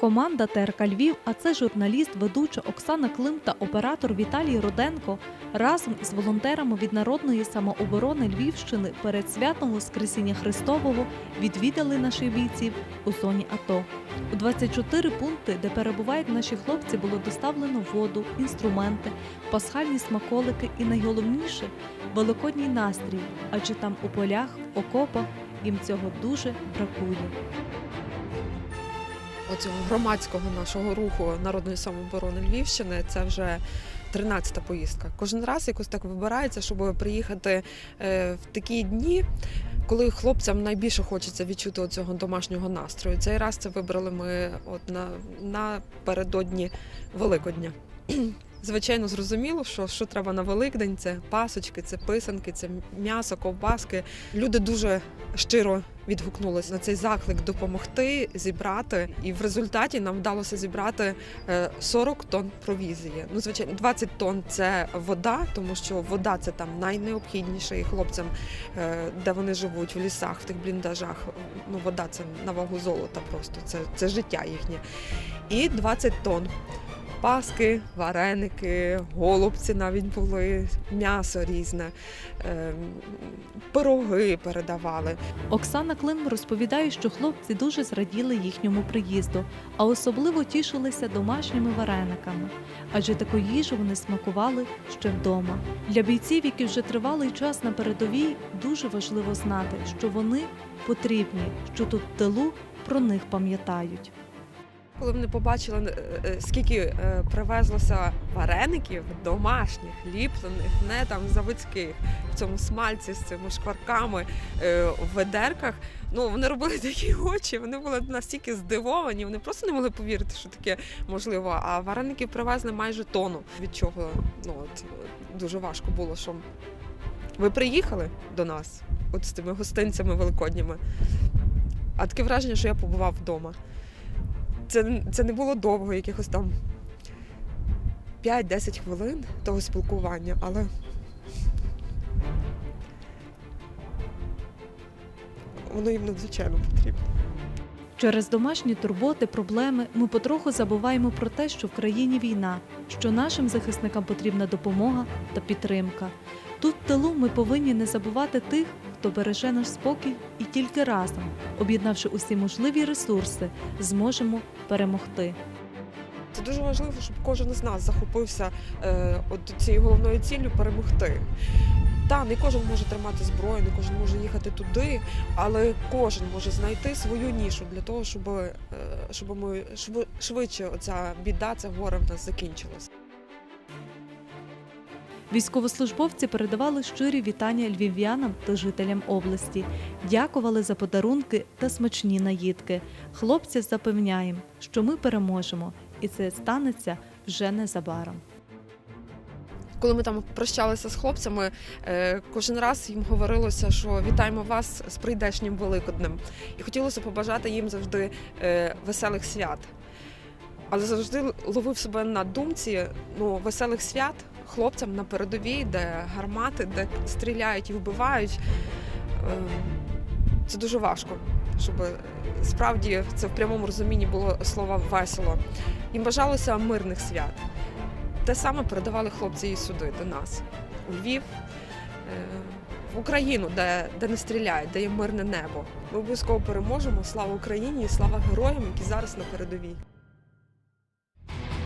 Команда ТРК Львів, а це журналіст, ведуча Оксана Клим та оператор Віталій Руденко разом із волонтерами від народної самооборони Львівщини перед святом Воскресіння Христового відвідали наших бійців у зоні АТО. У 24 пункти, де перебувають наші хлопці, було доставлено воду, інструменти, пасхальні смаколики і найголовніше великодній настрій, адже там у полях, окопах їм цього дуже бракує. Оцього громадського нашого руху народної самооборони Львівщини це вже 13-та поїздка. Кожен раз якось так вибирається, щоб приїхати е, в такі дні, коли хлопцям найбільше хочеться відчути цього домашнього настрою. Цей раз це вибрали ми от на, напередодні Великодня. Звичайно, зрозуміло, що що треба на Великдень, це пасочки, це писанки, це м'ясо, ковбаски. Люди дуже щиро відгукнулися на цей заклик допомогти зібрати. І в результаті нам вдалося зібрати е, 40 тонн провізії. Ну, звичайно, 20 тонн це вода, тому що вода це там найнеобхідніше і хлопцям, е, де вони живуть, в лісах, в тих бліндажах. Ну, вода це на вагу золота просто. Це, це життя їхнє. І 20 тонн. Паски, вареники, голубці навіть були, м'ясо різне, ем, пироги передавали. Оксана Клим розповідає, що хлопці дуже зраділи їхньому приїзду, а особливо тішилися домашніми варениками, адже таку їжу вони смакували ще вдома. Для бійців, які вже тривалий час на передовій, дуже важливо знати, що вони потрібні, що тут в тилу про них пам'ятають. Коли вони побачили, е, е, скільки е, привезлося вареників домашніх, ліплених, не там заводських, в цьому смальці з цими шкварками в ведерках, ну вони робили такі очі, вони були настільки здивовані, вони просто не могли повірити, що таке можливо. А вареників привезли майже тонну, від чого ну от дуже важко було, що ви приїхали до нас, от з тими гостинцями великодніми. А таке враження, що я побував вдома це, це не було довго, якихось там 5-10 хвилин того спілкування, але воно їм надзвичайно потрібно. Через домашні турботи, проблеми ми потроху забуваємо про те, що в країні війна, що нашим захисникам потрібна допомога та підтримка. Тут в тилу ми повинні не забувати тих, хто береже наш спокій, і тільки разом, об'єднавши усі можливі ресурси, зможемо перемогти. Це дуже важливо, щоб кожен з нас захопився е, от цією головною ціллю перемогти. Та не кожен може тримати зброю, не кожен може їхати туди, але кожен може знайти свою нішу для того, щоб, е, щоб ми щоб швидше оця біда, це горе в нас закінчилось. Військовослужбовці передавали щирі вітання львів'янам та жителям області, дякували за подарунки та смачні наїдки. Хлопців запевняємо, що ми переможемо, і це станеться вже незабаром. Коли ми там прощалися з хлопцями, е, кожен раз їм говорилося, що вітаємо вас з прийдешнім Великоднем. І хотілося побажати їм завжди е, веселих свят. Але завжди ловив себе на думці ну, веселих свят хлопцям на передовій, де гармати, де стріляють і вбивають. Е, Це дуже важко, щоб справді це в прямому розумінні було слово весело. Їм бажалося мирних свят. Те саме передавали хлопці і сюди, до нас, у Львів, е, в Україну, де, де не стріляють, де є мирне небо. Ми обов'язково переможемо. Слава Україні і слава героям, які зараз на передовій.